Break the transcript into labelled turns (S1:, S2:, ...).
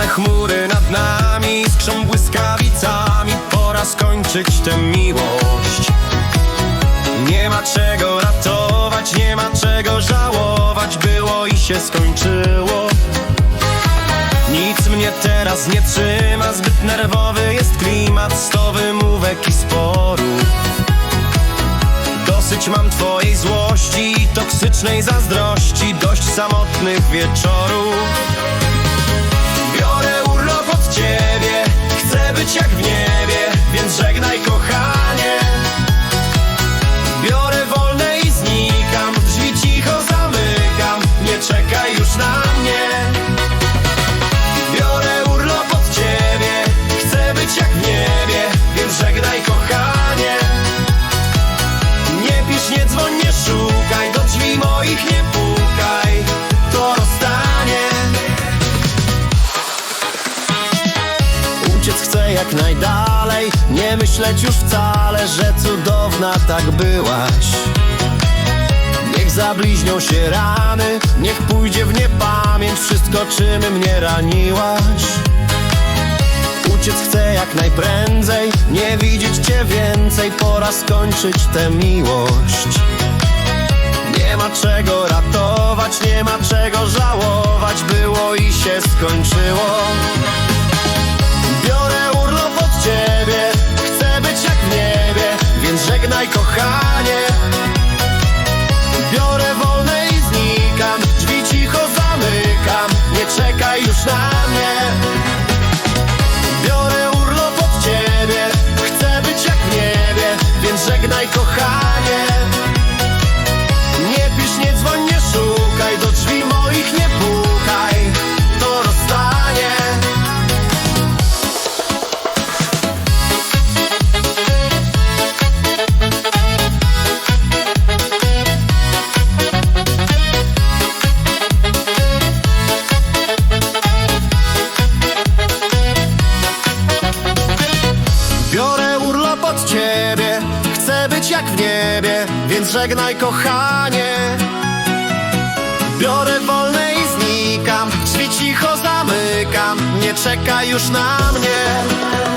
S1: chmury nad nami skrzą błyskawicami. Pora skończyć tę miłość. Nie ma czego ratować, nie ma czego żałować. Było i się skończyło. Nic mnie teraz nie trzyma, zbyt nerwowy jest klimat. Sto wymówek i sporów Dosyć mam twojej złości toksycznej zazdrości. Dość samotnych wieczorów Chcę jak najdalej. Nie myśleć już wcale, że cudowna tak byłaś. Niech zabliźnią się rany Niech pójdzie w niepamięć Wszystko czym mnie raniłaś. Uciec chcę jak najprędzej Nie widzieć cię więcej Pora skończyć tę miłość. Nie ma czego ratować Nie ma czego żałować Było i się skończyło Żegnaj kochanie. Biorę wolne i znikam. Drzwi cicho zamykam. Nie czekaj już na mnie. Biorę urlop od ciebie. Chcę być jak niebie Więc żegnaj kochanie jak w niebie Więc żegnaj kochanie. Biorę wolne i znikam Drzwi cicho zamykam Nie czekaj już na mnie